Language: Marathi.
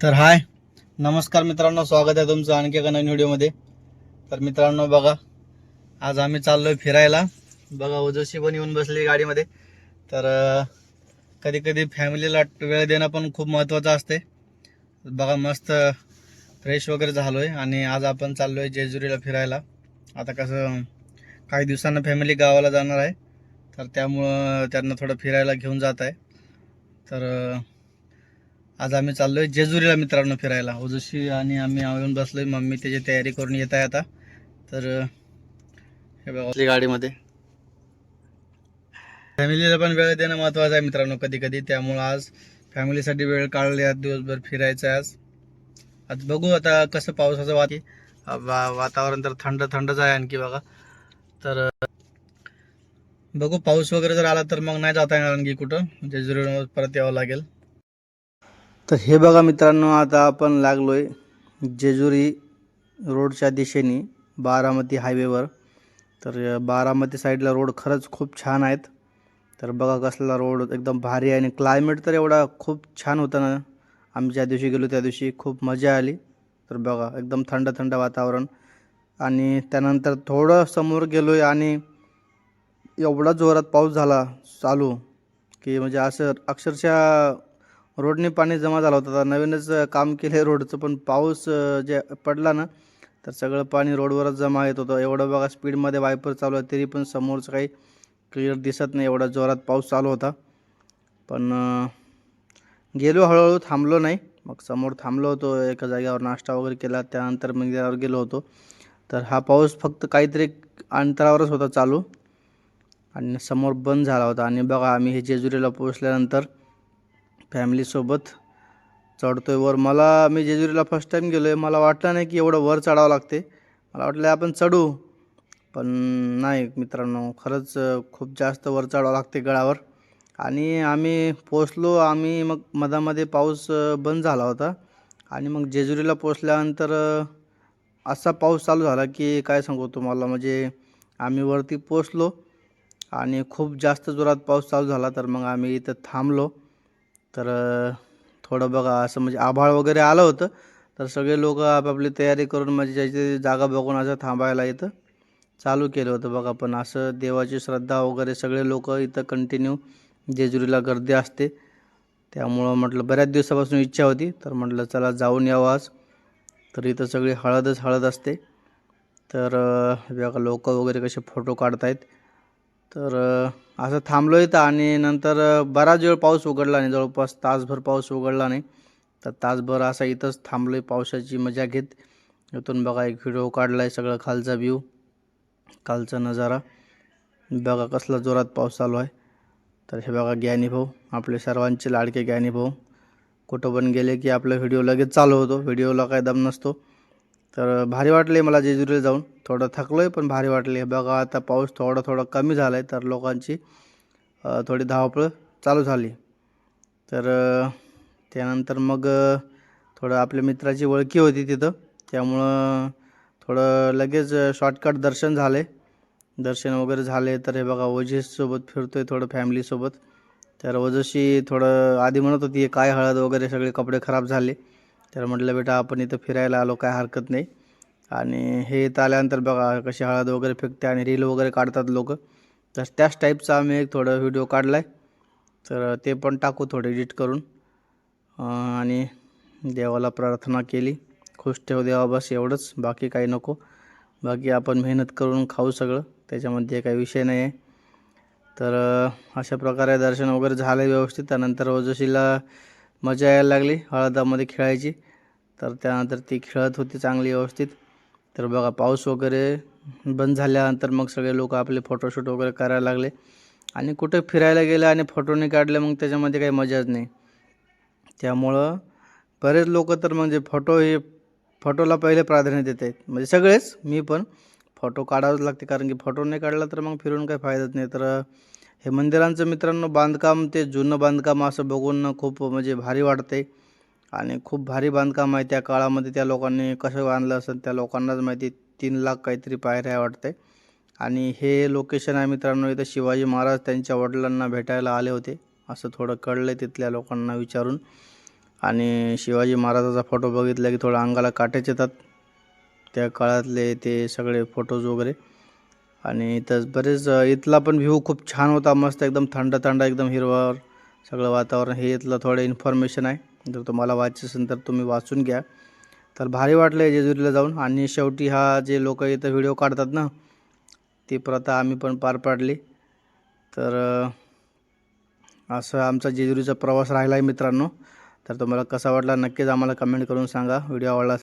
तर हाय नमस्कार मित्रांनो स्वागत आहे तुमचं आणखी एका नवीन व्हिडिओमध्ये. तर मित्रांनो बघा आज आम्ही चाललो आहे फिरायला. बघा ओजशी पण येऊन बसली गाडीमध्ये. तर कधी कधी फॅमिलीला वेळ देणं पण खूप महत्त्वाचं असते. बघा मस्त फ्रेश वगैरे झालो आहे आणि आज आपण चाललो आहे जेजुरीला फिरायला. आता कसं काही दिवसांना फॅमिली गावाला जाणार आहे. तर त्यामुळं त्यांना थोडं फिरायला घेऊन जात आहे. तर आज आम्ही चाललोय जेजुरीला मित्रांनो फिरायला. ओजशी आणि आम्ही येऊन बसलोय. मम्मी त्याची तयारी करून येत आहे आता. तर हे बघा. गाडीमध्ये. फॅमिलीला पण वेळ देणं महत्वाचं आहे मित्रांनो कधी कधी त्यामुळं आज फॅमिलीसाठी वेळ काढले आज दिवसभर फिरायचं आहे आज. आता बघू आता कसं पावसाचं वात वातावरण तर थंड थंडच आहे आणखी बघा. तर बघू पाऊस वगैरे जर आला तर मग नाही जाता येणार आणखी कुठं. जेजुरीवर परत यावं लागेल. तर हे बघा मित्रांनो आता आपण लागलोय जेजुरी रोडच्या दिशेने बारामती हायवेवर. तर बारामती साईडला रोड खरंच खूप छान आहेत. तर बघा कसला रोड एकदम भारी आहे आणि क्लायमेट तर एवढा खूप छान होता ना. आम्ही ज्या दिवशी गेलो त्या दिवशी खूप मजा आली. तर बघा एकदम थंड थंड वातावरण. आणि त्यानंतर थोडं समोर गेलो आहे आणि एवढा जोरात पाऊस झाला चालू की म्हणजे असं अक्षरशः रोडने पाणी जमा झालं होतं. आता नवीनच काम केलं आहे रोडचं पण पाऊस जे पडला ना तर सगळं पाणी रोडवरच जमा येत होतं. एवढं बघा स्पीडमध्ये वायपर चालू आहे तरी पण समोरचं काही क्लिअर दिसत नाही. एवढा जोरात पाऊस चालू होता. पण गेलो हळूहळू थांबलो नाही. मग समोर थांबलो होतो. एका जागेवर नाश्ता वगैरे केला. त्यानंतर मंदिरावर गेलो होतो. तर हा पाऊस फक्त काहीतरी अंतरावरच होता चालू. आणि समोर बंद झाला होता. आणि बघा आम्ही हे जेजुरीला पोहोचल्यानंतर फॅमिलीसोबत चढतो आहे वर. मला मी जेजुरीला फर्स्ट टाईम गेलो आहे मला वाटलं नाही की एवढं वर चढावं लागते. मला वाटलं आपण चढू. पण नाही मित्रांनो खरंच खूप जास्त वर चढावं लागते गळावर आणि आम्ही पोचलो आम्ही मग मधामध्ये पाऊस बंद झाला होता. आणि मग जेजुरीला पोचल्यानंतर असा पाऊस चालू झाला की काय सांगू तुम्हाला? म्हणजे आम्ही वरती पोचलो आणि खूप जास्त जोरात पाऊस चालू झाला. तर मग आम्ही इथं थांबलो. तर थोडं बघा असं म्हणजे आभाळ वगैरे आलं होतं तर सगळे लोक आपापली तयारी करून म्हणजे ज्याची जागा बघून असं थांबायला इथं चालू केलं होतं बघा. पण असं देवाची श्रद्धा वगैरे सगळे लोक इथं कंटिन्यू जेजुरीला गर्दी असते. त्यामुळं म्हटलं बऱ्याच दिवसापासून इच्छा होती तर म्हटलं चला जाऊन यावं आज. तर इथं सगळी हळदच हळद असते. तर बघा लोक वगैरे कसे फोटो काढतायत. तर असं थांबलो इथं आणि नंतर बराच वेळ पाऊस उघडला नाही. जवळपास तासभर पाऊस उघडला नाही. तर तासभर असा इथंच थांबलो आहे पावसाची मजा घेत. इथून बघा एक व्हिडिओ काढला आहे सगळं खालचा व्ह्यू कालचा नजारा. बघा कसला जोरात पाऊस चालू आहे. तर हे बघा ज्ञानी भाऊ. आपले सर्वांचे लाडके ज्ञानी भाऊ. कुठं पण गेले की आपला व्हिडिओ लगेच चालू होतो. व्हिडिओला काय दम नसतो. तर भारी वाटले मला जेजुरीला जाऊन. थोडं थकलो आहे पण भारी वाटले. बघा आता पाऊस थोडा थोडा कमी झाला आहे तर लोकांची थोडी धावपळ चालू झाली. तर त्यानंतर मग थोडं आपल्या मित्राची ओळखी होती तिथं. त्यामुळं थोडं लगेच शॉर्टकट दर्शन झाले. दर्शन वगैरे झाले तर हे बघा ओजेससोबत फिरतो आहे थोडं फॅमिलीसोबत तर ओजशी थोडं आधी म्हणत होती काय हळद वगैरे सगळे कपडे खराब झाले. तर म्हटलं बेटा आपण इथं फिरायला आलो काय हरकत नाही. आणि हे इथं आल्यानंतर बघा कशी हळद वगैरे फेकते आणि रील वगैरे काढतात लोक. तर त्याच टाईपचा आम्ही एक थोडं व्हिडिओ काढला आहे तर ते पण टाकू थोडं एडिट करून. आणि देवाला प्रार्थना केली. खुश ठेव देवा बस एवढंच. बाकी काही नको. बाकी आपण मेहनत करून खाऊ सगळं. त्याच्यामध्ये काही विषय नाही आहे तर अशा प्रकारे दर्शन वगैरे झालं व्यवस्थित. त्यानंतर ओजशीला मजा यायला लागली हळदामध्ये खेळायची. तर त्यानंतर ती खेळत होती चांगली व्यवस्थित. तर बघा पाऊस वगैरे बंद झाल्यानंतर मग सगळे लोक आपले फोटोशूट वगैरे करायला लागले. आणि कुठे फिरायला गेले आणि फोटो नाही काढले मग त्याच्यामध्ये काही मजाच नाही. त्यामुळं बरेच लोक तर म्हणजे फोटो हे फोटोला पहिले प्राधान्य देत आहेत. म्हणजे सगळेच मी पण फोटो काढावंच लागते. कारण की फोटो नाही काढला तर मग फिरून काही फायदाच नाही. तर हे मंदिरांचं मित्रांनो बांधकाम ते जुनं बांधकाम असं बघून खूप म्हणजे भारी वाटते आणि खूप भारी बांधकाम आहे त्या काळामध्ये. त्या लोकांनी कसं बांधलं असेल त्या लोकांनाच माहिती तीन लाख काहीतरी पायऱ्या वाटते आणि हे लोकेशन आहे मित्रांनो इथं शिवाजी महाराज त्यांच्या वडिलांना भेटायला आले होते. असं थोडं कळलं तिथल्या लोकांना विचारून. आणि शिवाजी महाराजाचा फोटो बघितला की थोडं अंगाला काटेच येतात. त्या काळातले ते सगळे फोटोज वगैरे. आणि इथं बरेच इथला पण व्ह्यू खूप छान होता मस्त एकदम थंड थंड एकदम हिरवावर सगळं वातावरण. हे इथलं थोडं इन्फॉर्मेशन आहे. जर तुम्हाला वाचायचं असेल तर तुम्ही वाचून घ्या. तर भारी वाटलं आहे जेजुरीला जाऊन. आणि शेवटी हा जे लोक इथं व्हिडिओ काढतात ना ती प्रथा आम्ही पण पार पाडली. तर असं आमचा जेजुरीचा प्रवास राहिला आहे मित्रांनो. तर तुम्हाला कसा वाटला नक्कीच आम्हाला कमेंट करून सांगा. व्हिडिओ आवडला